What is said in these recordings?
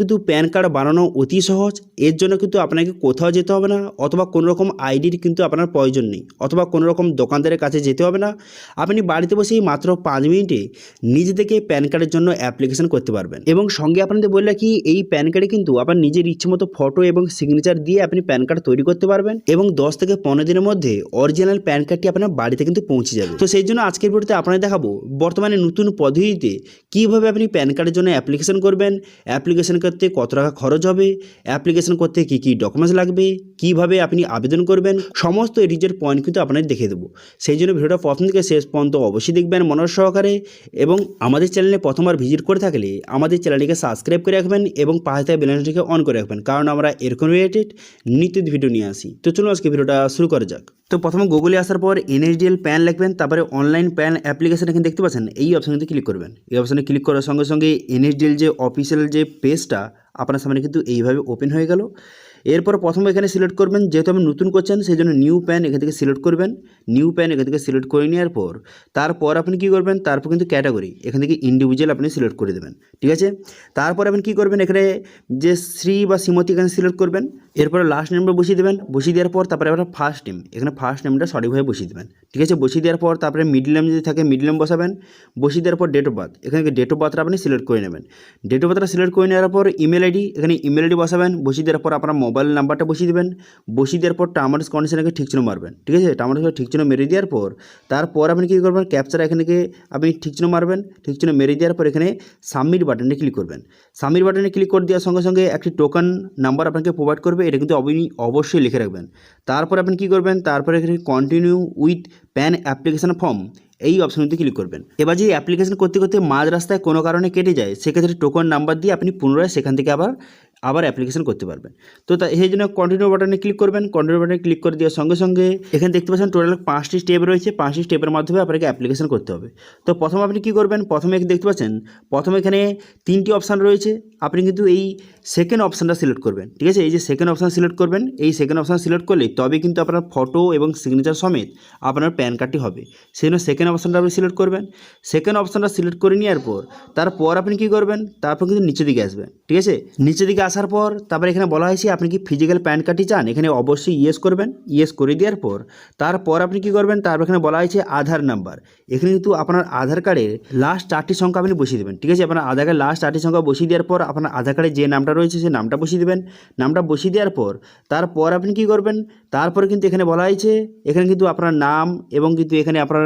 কিন্তু pan card বানানো অতি সহজ। এর জন্য কিন্তু আপনাকে কোথাও যেতে হবে না, অথবা কোনো রকম আইডির কিন্তু আপনার প্রয়োজন নেই, অথবা কোনো রকম দোকানদারের কাছে যেতে হবে না। আপনি বাড়িতে বসেই মাত্র পাঁচ মিনিটে নিজে থেকে প্যান কার্ডের জন্য অ্যাপ্লিকেশন করতে পারবেন। এবং সঙ্গে আপনাদের বললে কি এই প্যান কার্ডে কিন্তু আপনার নিজের ইচ্ছে মতো ফটো এবং সিগনেচার দিয়ে আপনি প্যান কার্ড তৈরি করতে পারবেন এবং দশ থেকে পনেরো দিনের মধ্যে অরিজিনাল প্যান কার্ডটি আপনার বাড়িতে কিন্তু পৌঁছে যাবে। তো সেই জন্য আজকের ভিডিওতে আপনাদের দেখাবো বর্তমানে নতুন পদ্ধতিতে কীভাবে আপনি প্যান কার্ডের জন্য অ্যাপ্লিকেশন করবেন। অ্যাপ্লিকেশন করতে কত টাকা খরচ হবে অ্যাপ্লিকেশন করতে কী কী ডকুমেন্টস লাগবে, কীভাবে আপনি আবেদন করবেন, সমস্ত এটিজের পয়েন্ট কিন্তু আপনাদের দেখিয়ে দেবো। সেই জন্য ভিডিওটা প্রথম থেকে শেষ পর্যন্ত অবশ্যই দেখবেন মনোজ সহকারে এবং আমাদের চ্যানেলে প্রথমবার ভিজিট করে থাকলে আমাদের চ্যানেলটিকে সাবস্ক্রাইব করে রাখবেন এবং পাশে থাকা বেলানটিকে অন করে রাখবেন, কারণ আমরা এরকম রিলেটেড নিত্য ভিডিও নিয়ে আসি। তো চলুন আজকে ভিডিওটা শুরু করা যাক। তো প্রথমে গুগলে আসার পর এনএসডিএল প্যান লিখবেন, তারপরে অনলাইন প্যান অ্যাপ্লিকেশন এখানে দেখতে পাচ্ছেন, এই অপশানটিতে ক্লিক করবেন। এই অপশানে ক্লিক করার সঙ্গে সঙ্গে এনএসডিএল যে অফিসিয়াল যে পেজটা আপনার সামনে কিন্তু এইভাবে ওপেন হয়ে গেল। এরপর প্রথমে এখানে সিলেক্ট করবেন, যেহেতু আপনি নতুন করছেন সেই জন্য নিউ প্যান এখান থেকে সিলেক্ট করবেন। নিউ প্যান এখান থেকে সিলেক্ট করে নেওয়ার পর, তারপর আপনি কী করবেন, তারপর কিন্তু ক্যাটাগরি এখান থেকে ইন্ডিভিজুয়াল আপনি সিলেক্ট করে দেবেন, ঠিক আছে? তারপর আপনি কী করবেন, এখানে যে শ্রী বা শ্রীমতী এখানে সিলেক্ট করবেন, এরপরে লাস্ট নেমটা বসিয়ে দেবেন, বসিয়ে দেওয়ার পর তারপরে আপনার ফার্স্ট নেম এখানে ফার্স্ট নেমটা সঠিকভাবে বসিয়ে দেবেন, ঠিক আছে? বসিয়ে দেওয়ার পর তারপরে মিডল নেম যদি থাকে মিডল নেম বসাবেন, বসিয়ে দেওয়ার পর ডেট অফ বার্থ এখানে ডেট অফ বার্থটা আপনি সিলেক্ট করে নেবেন। ডেট অফ বার্থটা সিলেক্ট করে নেওয়ার পর ইমেল আইডি এখানে ইমেল আইডি বসাবেন, বসিয়ে দেওয়ার পর আপনার মোবাইল নাম্বারটা বসিয়ে দেবেন, বসিয়ে দেওয়ার পর টার্মার্স কন্ডিশনকে ঠিক চিহ্ন মারবেন, ঠিক আছে? টার্মার্স ঠিক চিহ্ন মেরে দেওয়ার পর, তারপর আপনি কী করবেন? ক্যাপচার এখান আপনি ঠিক চিহ্ন মারবেন, ঠিক চিহ্ন মেরে দেওয়ার পর এখানে সাবমিট বাটনে ক্লিক করবেন। সাবমিট বাটনে ক্লিক করে দেওয়ার সঙ্গে সঙ্গে একটি টোকন নাম্বার আপনাকে প্রোভাইড করবে, এটা কিন্তু অবশ্যই লিখে রাখবেন। তারপর আপনি কী করবেন? তারপরে এখানে continue with PAN application form এই অপশনটিতে ক্লিক করবেন। এবার যদি অ্যাপ্লিকেশন করতে করতে মাঝ রাস্তায় কোনো কারণে কেটে যায়, সেক্ষেত্রে টোকন নাম্বার দিয়ে আপনি পুনরায় সেখান থেকে আবার আবার অ্যাপ্লিকেশন করতে পারবেন। তো সেই জন্য কন্টিনিউ বাটনে ক্লিক করবেন। কন্টিনিউ বাটনে ক্লিক করে দেওয়ার সঙ্গে সঙ্গে এখানে দেখতে পাচ্ছেন টোটাল পাঁচটি স্টেপ রয়েছে। পাঁচটি স্টেপের মাধ্যমে আপনাকে অ্যাপ্লিকেশন করতে হবে। তো প্রথমে আপনি কী করবেন? প্রথমে দেখতে পাচ্ছেন, প্রথমে এখানে তিনটি অপশান রয়েছে। আপনি কিন্তু এই সেকেন্ড অপশানটা সিলেক্ট করবেন। ঠিক আছে? এই যে সেকেন্ড অপশান সিলেক্ট করবেন, এই সেকেন্ড অপশান সিলেক্ট করলে তবে কিন্তু আপনার ফটো এবং সিগনেচার সমেত আপনার প্যান কার্ডটি হবে। সেই জন্য সেকেন্ড অপশানটা আপনি সিলেক্ট করবেন। সেকেন্ড অপশানটা সিলেক্ট করে নেওয়ার পর, তারপর আপনি কী করবেন? তারপর কিন্তু নিচের দিকে আসবেন। ঠিক আছে? নিচের দিকে আসার পর তারপরে এখানে বলা হয়েছে, আপনি কি ফিজিক্যাল প্যান কার্ডটি চান? এখানে অবশ্যই ইয়েস করবেন ইয়েস করে দেওয়ার পর, তারপর আপনি কি করবেন? তারপর এখানে বলা হয়েছে আধার নাম্বার এখানে কিন্তু আপনার আধার কার্ডের লাস্ট চারটি সংখ্যা আপনি বসিয়ে দেবেন, ঠিক আছে? আপনার আধার কার্ডের লাস্ট চারটি সংখ্যা বসিয়ে দেওয়ার পর আপনার আধার কার্ডে যে নামটা রয়েছে সেই নামটা বসিয়ে দেবেন। নামটা বসিয়ে দেওয়ার পর, তারপর আপনি কি করবেন? তারপরে কিন্তু এখানে বলা হয়েছে, এখানে কিন্তু আপনার নাম এবং কিন্তু এখানে আপনার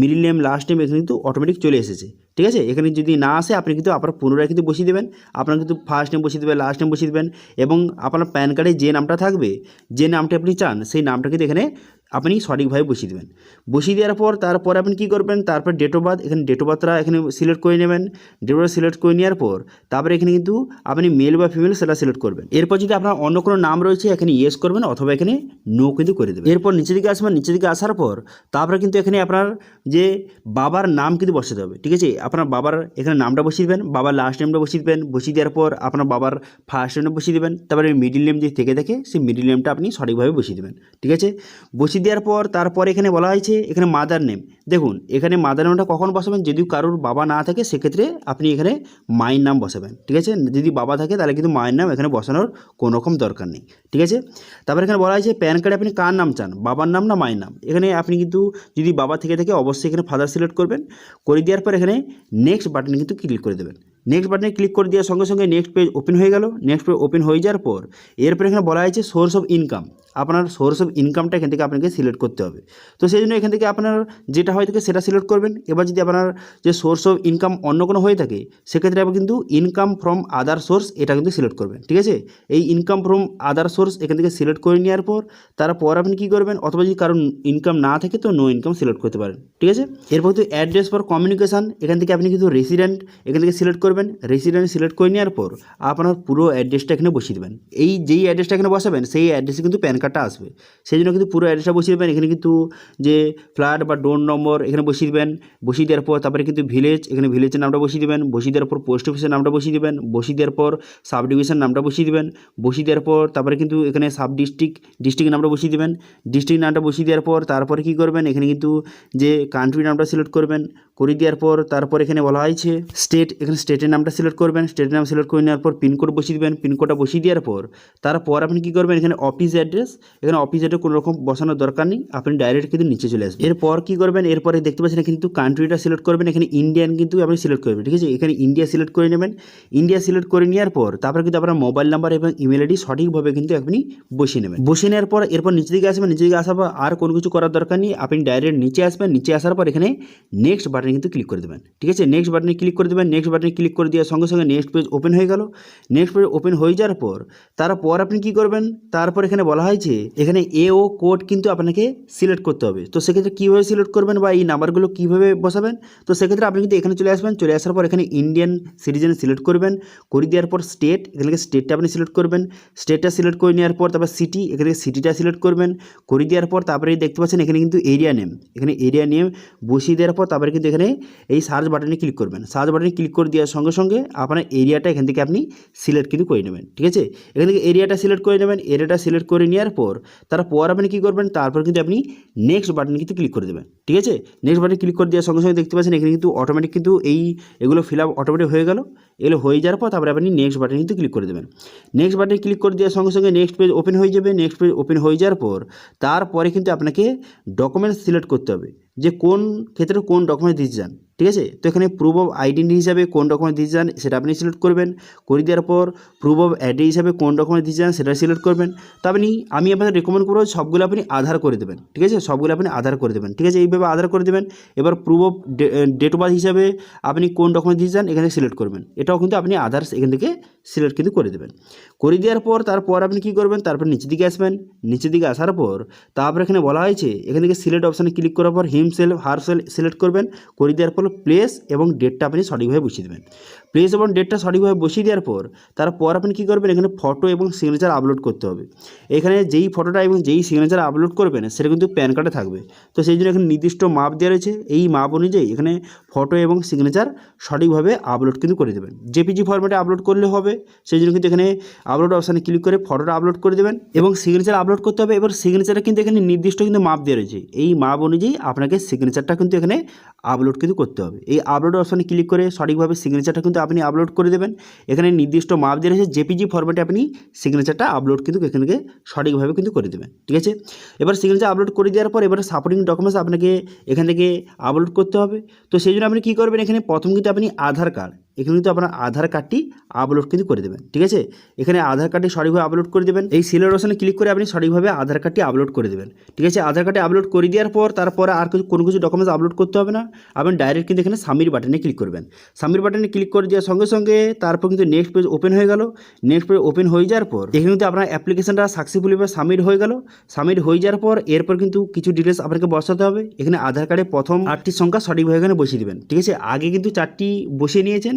মিডিল নেম লাস্ট নেম এখানে কিন্তু অটোমেটিক চলে এসেছে। ঠিক আছে? এখানে যদি না আসে, আপনি কিন্তু আপনার পুনরায় কিন্তু বসিয়ে দেবেন। আপনার কিন্তু ফার্স্ট নেম বসিয়ে দেবেন লাস্ট নেম বসিয়ে দেবেন এবং আপনার প্যান কার্ডে যে নামটা থাকবে, যে নামটা আপনি চান, সেই নামটা কিন্তু এখানে আপনি সঠিকভাবে বসিয়ে দেবেন। বসিয়ে দেওয়ার পর, তারপর আপনি কী করবেন? তারপর ডেট অফ বার্থ এখানে ডেট অফ বার্থটা এখানে সিলেক্ট করে নেবেন। ডেট অফ সিলেক্ট করে নেওয়ার পর, তারপরে এখানে কিন্তু আপনি মেল বা ফিমেল সেটা সিলেক্ট করবেন। এরপর যদি আপনার অন্য কোনো নাম রয়েছে, এখানে ইয়েস করবেন অথবা এখানে নো কিন্তু করে দেবেন। এরপর নিচের দিকে আসবেন, নিচের দিকে আসার পর, তারপরে কিন্তু এখানে আপনার যে বাবার নাম কিন্তু বসাতে হবে, ঠিক আছে? আপনার বাবার এখানে নামটা বসিয়ে দেবেন, বাবার লাস্ট নেমটা বসিয়ে দেবেন, বসিয়ে দেওয়ার পর আপনার বাবার ফার্স্ট নেমটা বসিয়ে দেবেন, তারপরে মিডিল নেম যদি থেকে থাকে, সেই মিডিল নেমটা আপনি সঠিকভাবে বসিয়ে দেবেন, ঠিক আছে? বসিয়ে দেওয়ার পর তারপর এখানে বলা হয়েছে, এখানে মাদার নেম দেখুন, এখানে মাদার নেমটা কখন বসাবেন? যদি কারোর বাবা না থাকে, সেক্ষেত্রে আপনি এখানে মায়ের নাম বসাবেন, ঠিক আছে? যদি বাবা থাকে, তাহলে কিন্তু মায়ের নাম এখানে বসানোর কোনো রকম দরকার নেই, ঠিক আছে? তারপর এখানে বলা হয়েছে প্যান কার্ডে আপনি কার নাম চান? বাবার নাম না মায়ের নাম? এখানে আপনি কিন্তু যদি বাবা থেকে থাকে, অবশ্যই এখানে ফাদার সিলেক্ট করবেন। করে দেওয়ার পর এখানে নেক্সট বাটনে কিন্তু ক্লিক করে দেবেন। নেক্সট বাটনে ক্লিক করে দেওয়ার সঙ্গে সঙ্গে নেক্সট পেজ ওপেন হয়ে গেল। নেক্সট পেজ ওপেন হয়ে যাওয়ার পর, এরপর এখানে বলা হয়েছে সোর্স অফ ইনকাম আপনার সোর্স অফ ইনকামটা এখান থেকে আপনাকে সিলেক্ট করতে হবে। তো সেই জন্য এখান থেকে আপনার যেটা হয় থাকে সেটা সিলেক্ট করবেন। এবার যদি আপনার যে সোর্স অফ ইনকাম অন্য কোনো হয়ে থাকে, সেক্ষেত্রে আপনি কিন্তু ইনকাম ফ্রম আদার সোর্স এটা কিন্তু সিলেক্ট করবেন। ঠিক আছে? এই ইনকাম ফ্রম আদার সোর্স এখান থেকে সিলেক্ট করে নেওয়ার পর, তারপর আপনি কী করবেন? অথবা যদি কারণ ইনকাম না থাকে তো নো ইনকাম সিলেক্ট করতে পারেন। ঠিক আছে? এরপর কিন্তু অ্যাড্রেস ফর কমিউনিকেশান এখান থেকে আপনি কিন্তু রেসিডেন্ট এখান থেকে সিলেক্ট করবেন রেসিডেন্ট সিলেক্ট করে নেওয়ার পর আপনার পুরো অ্যাড্রেসটা এখানে বসিয়ে দেবেন। এই যেই অ্যাড্রেসটা এখানে বসাবেন, সেই অ্যাড্রেসে কিন্তু প্যান কার্ডটা আসবে। সেই জন্য কিন্তু পুরো অ্যাড্রেসটা বসিয়ে দেবেন। এখানে কিন্তু যে ফ্ল্যাট বা ডোর নম্বর এখানে বসিয়ে দেবেন। বসিয়ে দেওয়ার পর তারপরে কিন্তু ভিলেজ এখানে ভিলেজের নামটা বসিয়ে দেবেন। বসিয়ে দেওয়ার পর পোস্ট অফিসের নামটা বসিয়ে দেবেন। বসিয়ে দেওয়ার পর সাব ডিভিশন নামটা বসিয়ে দেবেন। বসিয়ে দেওয়ার পর তারপরে কিন্তু এখানে সাব ডিস্ট্রিক্ট ডিস্ট্রিক্ট নামটা বসিয়ে দেবেন। ডিস্ট্রিক্ট নামটা বসিয়ে দেওয়ার পর তারপরে কী করবেন? এখানে কিন্তু যে কান্ট্রি নামটা সিলেক্ট করবেন করে দেওয়ার পর তারপর এখানে বলা হয়েছে স্টেট এখানে স্টেটের নামটা সিলেক্ট করবেন। স্টেটের নাম সিলেক্ট করে নেওয়ার পর পিনকোড বসিয়ে দেবেন। পিনকোডটা বসিয়ে দেওয়ার পর তারপর আপনি কী করবেন? এখানে অফিস অ্যাড্রেস এখানে অফিস অ্যাড্রেস কোনো রকম বসানোর দরকার নেই। আপনি ডাইরেক্ট কিন্তু নিচে চলে আসবেন। এরপর কী করবেন? এরপরে দেখতে পাচ্ছেন কিন্তু কান্ট্রিটা সিলেক্ট করবেন। এখানে ইন্ডিয়ান কিন্তু আপনি সিলেক্ট করবেন, ঠিক আছে? এখানে ইন্ডিয়া সিলেক্ট করে নেবেন। ইন্ডিয়া সিলেক্ট করে নেওয়ার পর তারপর কিন্তু আপনার মোবাইল নাম্বার এবং ইমেল আইডি সঠিকভাবে কিন্তু আপনি বসিয়ে নেবেন। বসিয়ে নেওয়ার পর এরপর নিচে দিকে আসবেন। নিচে দিকে আসার পর আর কোনো কিছু করার দরকার নেই। আপনি ডাইরেক্ট নিচে আসবেন। নিচে আসার পর এখানে নেক্সট বাটনে কিন্তু ক্লিক করে দেবেন। ঠিক আছে? নেক্সট বাটনে ক্লিক করে দেবেন। নেক্সট বাটনে ক্লিক করে দেওয়ার সঙ্গে সঙ্গে নেক্সট পেজ ওপেন হয়ে গেল। নেক্সট পেজ ওপেন হয়ে যাওয়ার পর, তারপর আপনি কি করবেন? তারপর এখানে বলা হয়েছে, এখানে এ ও কোড কিন্তু আপনাকে সিলেক্ট করতে হবে। তো সেক্ষেত্রে কীভাবে সিলেক্ট করবেন বা এই নাম্বারগুলো কীভাবে বসাবেন? তো সেক্ষেত্রে আপনি কিন্তু এখানে চলে আসবেন। চলে আসার পর এখানে ইন্ডিয়ান সিটিজেন সিলেক্ট করবেন। করে দেওয়ার পর স্টেট এখানে স্টেটটা আপনি সিলেক্ট করবেন। স্টেটটা সিলেক্ট করে নেওয়ার পর তারপর সিটি এখানে সিটিটা সিলেক্ট করবেন। করে দেওয়ার পর তারপরে দেখতে পাচ্ছেন এখানে কিন্তু এরিয়া নেম এখানে এরিয়া নেম বসিয়ে দেওয়ার পর তারপরে কিন্তু এখানে এই সার্চ বাটনে ক্লিক করবেন। সার্চ বাটনে ক্লিক করে দেওয়ার সঙ্গে সঙ্গে আপনার এরিয়াটা এখান থেকে আপনি সিলেক্ট কিন্তু করে নেবেন, ঠিক আছে? এখান থেকে এরিয়াটা সিলেক্ট করে নেবেন এরিয়াটা সিলেক্ট করে নেওয়ার পর তারপর আপনি কী করবেন? তারপর কিন্তু আপনি নেক্সট বাটনে কিন্তু ক্লিক করে দেবেন, ঠিক আছে? নেক্সট বাটনে ক্লিক করে দেওয়ার সঙ্গে সঙ্গে দেখতে পাচ্ছেন এখানে কিন্তু অটোমেটিক কিন্তু এই এগুলো ফিল আপ অটোমেটিক হয়ে গেল। এগুলো হয়ে যাওয়ার পর তারপরে আপনি নেক্সট বাটনে কিন্তু ক্লিক করে দেবেন। নেক্সট বাটনে ক্লিক করে দেওয়ার সঙ্গে সঙ্গে নেক্সট পেজ ওপেন হয়ে যাবে। নেক্সট পেজ ওপেন হয়ে যাওয়ার পর তারপরে কিন্তু আপনাকে ডকুমেন্টস সিলেক্ট করতে হবে। যে কোন ক্ষেত্রে কোন ডকুমেন্ট দিতে চান। ঠিক আছে? তো এখানে প্রুফ অফ আইডেন্টি হিসাবে কোন ডকুমেন্ট দিতে চান সেটা আপনি সিলেক্ট করবেন। করে দেওয়ার পর প্রুফ অফ অ্যাড্রেস হিসাবে কোন ডকুমেন্ট দিতে চান সেটা সিলেক্ট করবেন। তো আপনি, আমি আপনাদের রেকমেন্ড করব সবগুলো আপনি আধার করে দেবেন, ঠিক আছে? সবগুলো আপনি আধার করে দেবেন, ঠিক আছে? এইভাবে আধার করে দেবেন। এবার proof of date of birth হিসাবে আপনি কোন ডকুমেন্ট দিতে চান এখানে সিলেক্ট করবেন। এটাও কিন্তু আপনি আধার এখান থেকে সিলেক্ট কিন্তু করে দেবেন। করে দেওয়ার পর তারপর আপনি কী করবেন? তারপর নিচের দিকে আসবেন। নিচের দিকে আসার পর তারপর এখানে বলা হয়েছে, এখান থেকে সিলেক্ট অপশানে ক্লিক করার পর himself herself select করবেন। করে দেওয়ার পর প্লেস এবং ডেটটা আপনি সঠিকভাবে বুঝিয়ে দেবেন। প্লেস এবং ডেটটা সঠিকভাবে বসিয়ে দেওয়ার পর, তারপর আপনি কী করবেন? এখানে ফটো এবং সিগনেচার আপলোড করতে হবে। এখানে যেই ফটোটা এবং যেই সিগনেচার আপলোড করবেন, সেটা কিন্তু প্যান কার্ডে থাকবে। তো সেই জন্য এখানে নির্দিষ্ট মাপ দেওয়া রয়েছে। এই মাপ অনুযায়ী এখানে ফটো এবং সিগনেচার সঠিকভাবে আপলোড কিন্তু করে দেবেন। জেপিজি ফরম্যাটে আপলোড করলে হবে। সেই জন্য কিন্তু এখানে আপলোড অপশানে ক্লিক করে ফটোটা আপলোড করে দেবেন এবং সিগনেচার আপলোড করতে হবে। এবার সিগনেচারে কিন্তু এখানে নির্দিষ্ট কিন্তু মাপ দেওয়া রয়েছে। এই মাপ অনুযায়ী আপনাকে সিগনেচারটা কিন্তু এখানে আপলোড কিন্তু করতে হবে। এই আপলোড অপশানে ক্লিক করে সঠিকভাবে সিগনেচারটা কিন্তু আপনি আপলোড করে দেবেন। এখানে নির্দিষ্ট মাপ দিয়ে রয়েছে জেপিজি ফরম্যাটে আপনি সিগনেচারটা আপলোড কিন্তু এখান থেকে সঠিকভাবে কিন্তু করে দেবেন, ঠিক আছে? এবার সিগনেচার আপলোড করে দেওয়ার পর এবার সাপোর্টিং ডকুমেন্টস আপনাকে এখান থেকে আপলোড করতে হবে। তো সেই জন্য আপনি কী করবেন, এখানে প্রথম কিন্তু আপনি আধার কার্ড এখানে কিন্তু আপনার আধার কার্ডটি আপলোড কিন্তু করে দেবেন, ঠিক আছে? এখানে আধার কার্ডটি সঠিকভাবে আপলোড করে দেবেন। এই সিলের অপশানে ক্লিক করে আপনি সঠিকভাবে আধার কার্ডটি আপলোড করে দেবেন, ঠিক আছে? আধার কার্ডটি আপলোড করে দেওয়ার পর, তারপরে আর কিছু, কোনো কিছু ডকুমেন্টস আপলোড করতে হবে না। আপনি ডাইরেক্ট কিন্তু এখানে সামির বাটনে ক্লিক করবেন। সামির বাটনে ক্লিক করে দেওয়ার সঙ্গে সঙ্গে তারপর কিন্তু নেক্সট পেজ ওপেন হয়ে গেল। নেক্সট পেজ ওপেন হয়ে যাওয়ার পর, এখানে কিন্তু আপনার অ্যাপ্লিকেশনটা সাকসেসফুলি সাবমিট হয়ে গেল। সাবমিট হয়ে যাওয়ার পর, এরপর কিন্তু কিছু ডিটেলস আপনাকে বসাতে হবে। এখানে আধার কার্ডে প্রথম আটটি সংখ্যা সঠিকভাবে এখানে বসিয়ে দেবেন, ঠিক আছে? আগে কিন্তু চারটি বসিয়ে নিয়েছেন।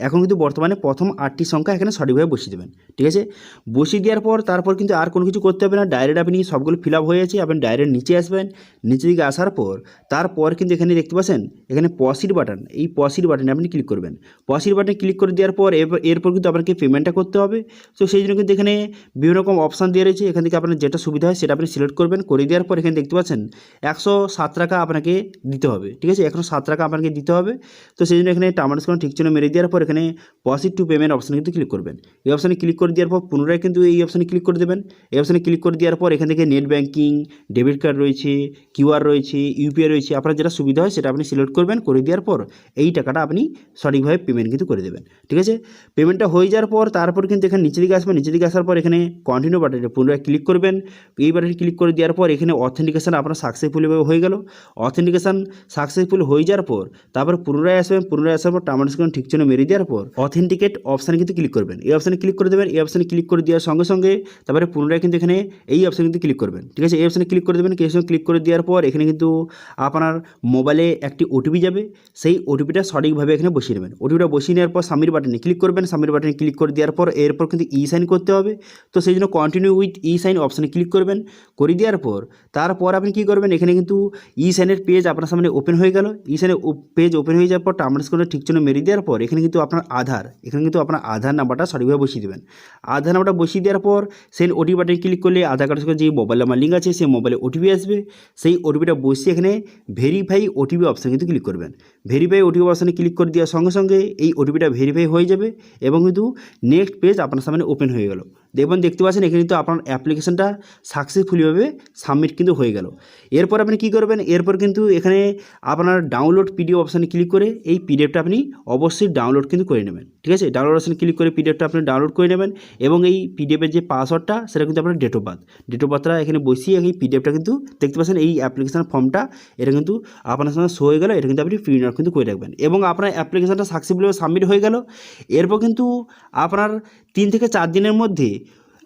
এখন কিন্তু বর্তমানে প্রথম আটটি সংখ্যা এখানে সঠিকভাবে বসিয়ে দেবেন, ঠিক আছে? বসিয়ে দেওয়ার পর তারপর কিন্তু আর কোনো কিছু করতে হবে না ডাইরেক্ট আপনি সবগুলো ফিল আপ হয়ে আছে আপনি ডাইরেক্ট নিচে আসবেন নিচে দিকে আসার পর তারপর কিন্তু এখানে দেখতে পাচ্ছেন, এখানে পসির বাটন এই পসির বাটনে আপনি ক্লিক করবেন। পসির বাটনে ক্লিক করে দেওয়ার পর এরপর কিন্তু আপনাকে পেমেন্টটা করতে হবে। তো সেই জন্য কিন্তু এখানে বিভিন্ন রকম অপশান দিয়ে রয়েছে, এখান থেকে আপনার যেটা সুবিধা হয় সেটা আপনি সিলেক্ট করবেন, করে দেওয়ার পর এখানে দেখতে পাচ্ছেন একশো সাত টাকা আপনাকে দিতে হবে, ঠিক আছে? একশো সাত টাকা আপনাকে দিতে হবে। তো সেই জন্য এখানে টামার্স কোনো ঠিক চিহ্ন মেরে দেওয়ার পর এখানে পসিট টু পেমেন্ট অপশানে কিন্তু ক্লিক করবেন। এই অপশানে ক্লিক করে দেওয়ার পর পুনরায় কিন্তু এই অপশানে ক্লিক করে দেবেন। এই অপশানে ক্লিক করে দেওয়ার পর এখান থেকে নেট ব্যাঙ্কিং ডেবিট কার্ড রয়েছে কিউআর রয়েছে ইউপিআই রয়েছে, আপনার যেটা সুবিধা হয় সেটা আপনি সিলেক্ট করবেন, করে দেওয়ার পর এই টাকাটা আপনি সঠিকভাবে পেমেন্ট কিন্তু করে দেবেন। ঠিক আছে? পেমেন্টটা হয়ে যাওয়ার পর তারপর কিন্তু এখানে নিচের দিকে আসবেন নিচের দিকে আসার পর এখানে কন্টিনিউ বাটনে পুনরায় ক্লিক করবেন। এই বাটনে ক্লিক করে দেওয়ার পর এখানে অথেন্টিকেশন আপনার সাকসেসফুলভাবে হয়ে গেল। অথেন্টিকেশন সাকসেসফুল হয়ে যাওয়ার পর তারপর পুনরায় আসবেন। পুনরায় আসার পর টার্মার স্ক্রিন ঠিক জন্য মেরে দেওয়ার পর অথেন্টিকেট অপশানে কিন্তু ক্লিক করবেন। এই অপশানে ক্লিক করে দেবেন, এই অপশানে ক্লিক করে দেওয়ার সঙ্গে সঙ্গে তারপরে পুনরায় কিন্তু এখানে এই অপশানে কিন্তু ক্লিক করবেন। ঠিক আছে? এই অপশানে ক্লিক করে দেবেন, এই ক্লিক করে দেওয়ার পর এখানে কিন্তু আপনার মোবাইলে একটি ওটিপি যাবে। সেই ওটিপিটা সঠিকভাবে এখানে বসিয়ে নেবেন। ওটিপিটা বসিয়ে নেওয়ার পর সামির বাটনে ক্লিক করবেন। সামির বাটনে ক্লিক করে দেওয়ার পর এরপর কিন্তু ই সাইন করতে হবে। তো সেই জন্য কন্টিনিউ উইথ ই সাইন অপশানে ক্লিক করবেন। করে দেওয়ার পর তারপর আপনি কী করবেন? এখানে কিন্তু ই সাইনের পেজ আপনার সামনে ওপেন হয়ে গেল। ই সাইনের পেজ ওপেন হয়ে যাওয়ার পর টার্মার স্ক্রিনে ঠিক জন্য মেরে দেওয়ার পর এখানে কিন্তু আপনার আধার, এখানে কিন্তু আপনার আধার নাম্বারটা সঠিকভাবে বসিয়ে দেবেন। আধার নাম্বারটা বসিয়ে দেওয়ার পর সেই ওটিপি বাটনে ক্লিক করলে আধার কার্ডের সঙ্গে যে মোবাইল নাম্বার লিঙ্ক আছে, সেই মোবাইলে ওটিপি আসবে। সেই ওটিপিটা বসিয়ে এখানে ভেরিফাই ওটিপি অপশানে কিন্তু ক্লিক করবেন। ভেরিফাই ওটিপি অপশানে ক্লিক করে দেওয়ার সঙ্গে সঙ্গে এই ওটিপিটা ভেরিফাই হয়ে যাবে এবং কিন্তু নেক্সট পেজ আপনার সামনে ওপেন হয়ে গেল। দেখবেন দেখতে পাচ্ছেন এখানে কিন্তু আপনার অ্যাপ্লিকেশনটা সাকসেসফুলিভাবে সাবমিট কিন্তু হয়ে গেল। এরপর আপনি কী করবেন? এরপর কিন্তু এখানে আপনার ডাউনলোড পিডিএফ অপশানে ক্লিক করে এই পিডিএফটা আপনি অবশ্যই ডাউনলোড কিন্তু করে নেবেন। ঠিক আছে? ডাউনলোড অপশানে ক্লিক করে পিডিএফটা আপনি ডাউনলোড করে নেবেন এবং এই পিডিএফের যে পাসওয়ার্ডটা সেটা কিন্তু আপনার date of birth date of বার্থটা এখানে বসিয়ে এই পিডিএফটা কিন্তু দেখতে পাচ্ছেন এই অ্যাপ্লিকেশন ফর্মটা এটা কিন্তু আপনার সঙ্গে শো হয়ে গেল, এটা কিন্তু আপনি প্রিন্ট আউট কিন্তু করে রাখবেন। এবং আপনার অ্যাপ্লিকেশানটা সাকসেসফুলিভাবে সাবমিট হয়ে গেল। এরপর কিন্তু আপনার তিন থেকে চার দিনের মধ্যে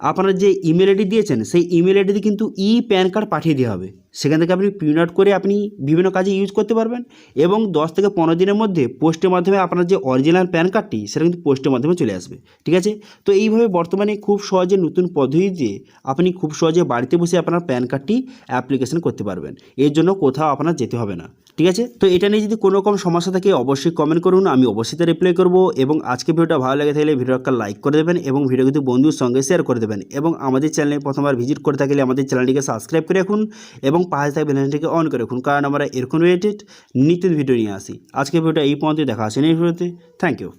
আপনার যে ইমেল আইডি দিয়েছেন, সেই ইমেল আইডিতে কিন্তু ই প্যান কার্ড পাঠিয়ে দেওয়া হবে। সেখান থেকে আপনি প্রিন্ট আউট করে আপনি বিভিন্ন কাজে ইউজ করতে পারবেন এবং দশ থেকে পনেরো দিনের মধ্যে পোস্টের মাধ্যমে আপনার যে অরিজিনাল প্যান কার্ডটি সেটা কিন্তু পোস্টের মাধ্যমে চলে আসবে, ঠিক আছে? তো এইভাবে বর্তমানে খুব সহজে নতুন পদ্ধতিতে আপনি খুব সহজে বাড়িতে বসে আপনার প্যান কার্ডটি অ্যাপ্লিকেশন করতে পারবেন। এর জন্য কোথাও আপনার যেতে হবে না, ঠিক আছে? তো এটা নিয়ে যদি কোনো রকম সমস্যা থাকে অবশ্যই কমেন্ট করুন, আমি অবশ্যই তা রিপ্লাই করব এবং আজকে ভিডিওটা ভালো লাগে থাকলে ভিডিও একটা লাইক করে দেবেন এবং ভিডিও কিন্তু বন্ধুর সঙ্গে শেয়ার করে দেবেন এবং আমাদের চ্যানেলে প্রথমবার ভিজিট করে থাকলে আমাদের চ্যানেলটিকে সাবস্ক্রাইব করে রাখুন এবং পাশে থাকা বেলাইনটিকে অন করে রাখুন। কারণ আমরা এরকম রিলেটেড নিত্য ভিডিও নিয়ে আসি। আজকে ভিডিওটা এই পর্যন্ত দেখা আসেন এই ভিডিওতে থ্যাংক ইউ